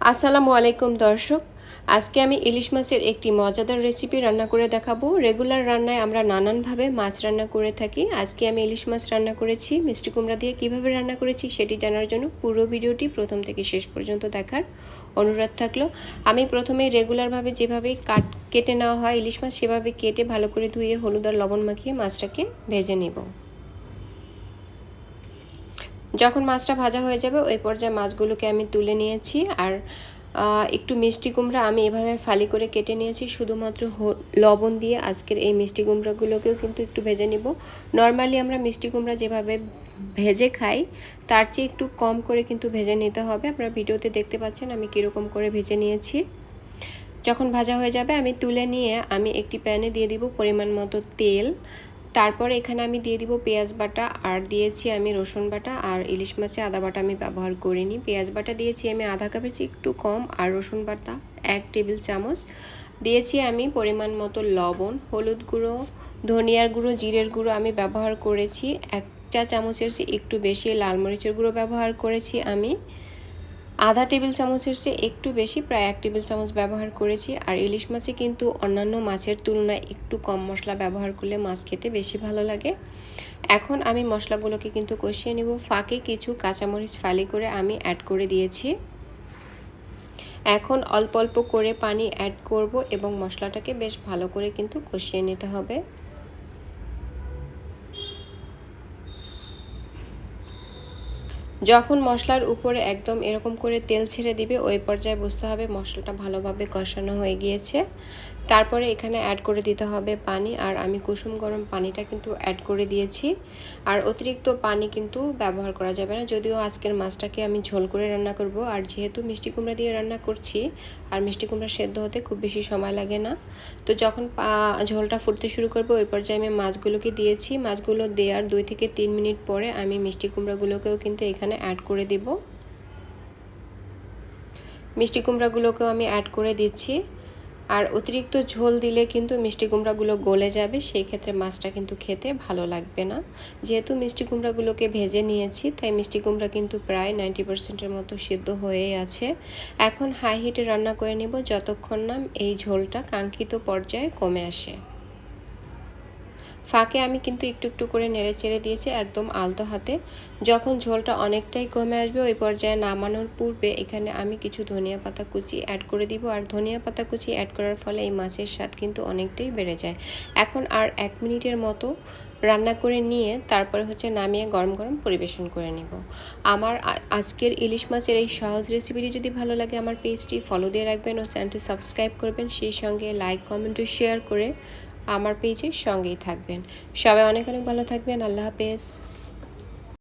আসসালামু আলাইকুম, দর্শক। আজকে আমি ইলিশ মাছের একটি মজাদার রেসিপি রান্না করে দেখাবো। রেগুলার রান্নায় আমরা নানানভাবে মাছ রান্না করে থাকি। আজকে আমি ইলিশ মাছ রান্না করেছি। মিষ্টি কুমড়া দিয়ে কীভাবে রান্না করেছি সেটি জানার জন্য পুরো ভিডিওটি প্রথম থেকে শেষ পর্যন্ত দেখার অনুরোধ থাকল। আমি প্রথমে রেগুলারভাবে যেভাবে কাট, কেটে নেওয়া হয় ইলিশ মাছ, সেভাবে কেটে ভালো করে ধুয়ে হলুদ আর লবণ মাখিয়ে মাছটাকে ভেজে নেব। যখন মাছটা ভাজা হয়ে যাবে, ওই পর্যায়ে মাছগুলোকে আমি তুলে নিয়েছি আর একটু মিষ্টি কুমড়া আমি এভাবে ফালি করে কেটে নিয়েছি। শুধুমাত্র লবণ দিয়ে আজকের এই মিষ্টি কুমড়াগুলোকেও কিন্তু একটু ভেজে নিব। নর্মালি আমরা মিষ্টি কুমড়া যেভাবে ভেজে খাই, তার চেয়ে একটু কম করে কিন্তু ভেজে নিতে হবে। আপনারা ভিডিওতে দেখতে পাচ্ছেন আমি কীরকম করে ভেজে নিয়েছি। যখন ভাজা হয়ে যাবে, আমি তুলে নিয়ে আমি একটি প্যানে দিয়ে দিব পরিমাণ মতো তেল। তারপর এখানে আমি দিয়ে দিব পেঁয়াজ বাটা, আর দিয়েছি আমি রসুন বাটা, আর ইলিশ মাছে আদা বাটা আমি ব্যবহার করিনি। পেঁয়াজ বাটা দিয়েছি আমি আধা কাপের চেয়ে একটু কম, আর রসুন বাটা এক টেবিল চামচ। দিয়েছি আমি পরিমাণ মতো লবণ, হলুদ গুঁড়ো, ধনিয়ার গুঁড়ো, জিরের গুঁড়ো আমি ব্যবহার করেছি। এক চা চামচের একটু বেশি লাল মরিচের গুঁড়ো ব্যবহার করেছি আমি। আধা টেবিল চামচের চেয়ে একটু বেশি প্রায় এক টেবিল চামচ ব্যবহার করেছি। আর ইলিশ মাছে কিন্তু অন্যান্য মাছের তুলনায় একটু কম মশলা ব্যবহার করলে মাছ খেতে বেশি ভালো লাগে। এখন আমি মশলাগুলোকে কিন্তু কষিয়ে নিব। ফাঁকে কিছু কাঁচামরিচ ফালি করে আমি অ্যাড করে দিয়েছি। এখন অল্প অল্প করে পানি অ্যাড করব এবং মশলাটাকে বেশ ভালো করে কিন্তু কষিয়ে নিতে হবে। যখন মশলার উপরে একদম এরকম করে তেল ছেড়ে দিবে, ওই পর্যায়ে বুঝতে হবে মশলাটা ভালোভাবে কষানো হয়ে গিয়েছে। তারপরে এখানে অ্যাড করে দিতে হবে পানি, আর আমি কুসুম গরম পানিটা কিন্তু অ্যাড করে দিয়েছি। আর অতিরিক্ত পানি কিন্তু ব্যবহার করা যাবে না, যদিও আজকের মাছটাকে আমি ঝোল করে রান্না করব। আর যেহেতু মিষ্টি কুমড়া দিয়ে রান্না করছি, আর মিষ্টি কুমড়া সেদ্ধ হতে খুব বেশি সময় লাগে না, তো যখন ঝোলটা ফুটতে শুরু করব, ওই পর্যায়ে আমি মাছগুলোকে দিয়েছি। মাছগুলো দেওয়ার দুই থেকে তিন মিনিট পরে আমি মিষ্টি কুমড়াগুলোকেও কিন্তু এখানে অ্যাড করে দিব। মিষ্টি কুমড়াগুলোকেও আমি অ্যাড করে দিচ্ছি। আর অতিরিক্ত ঝোল দিলে কিন্তু মিষ্টি কুমড়াগুলো গলে যাবে, সেই ক্ষেত্রে মাছটা কিন্তু খেতে ভালো লাগবে না। যেহেতু মিষ্টি কুমড়াগুলোকে ভেজে নিয়েছি, তাই মিষ্টি কুমড়া কিন্তু প্রায় নাইনটি পার্সেন্টের মতো সিদ্ধ হয়েই আছে। এখন হাই হিটে রান্না করে নিব, যতক্ষণ না এই ঝোলটা কাঙ্ক্ষিত পর্যায়ে কমে আসে। ফাঁকে আমি কিন্তু একটু একটু করে নেড়ে চেড়ে দিয়েছি একদম আলতো হাতে। যখন ঝোলটা অনেকটাই কমে আসবে, ওই পর্যায়ে নামানোর পূর্বে এখানে আমি কিছু ধনিয়া পাতা কুচি অ্যাড করে দিব। আর ধনিয়া পাতা কুচি অ্যাড করার ফলে এই মাছের স্বাদ কিন্তু অনেকটাই বেড়ে যায়। এখন আর এক মিনিটের মতো রান্না করে নিয়ে তারপরে হচ্ছে নামিয়ে গরম গরম পরিবেশন করে নিব। আমার আজকের ইলিশ মাছের এই সহজ রেসিপিটি যদি ভালো লাগে, আমার পেজটি ফলো দিয়ে রাখবেন ও চ্যানেলটি সাবস্ক্রাইব করবেন। সেই সঙ্গে লাইক কমেন্ট ও শেয়ার করে আমার পেজের সঙ্গেই থাকবেন। সবাই অনেক অনেক ভালো থাকবেন। আল্লাহ হাফেজ।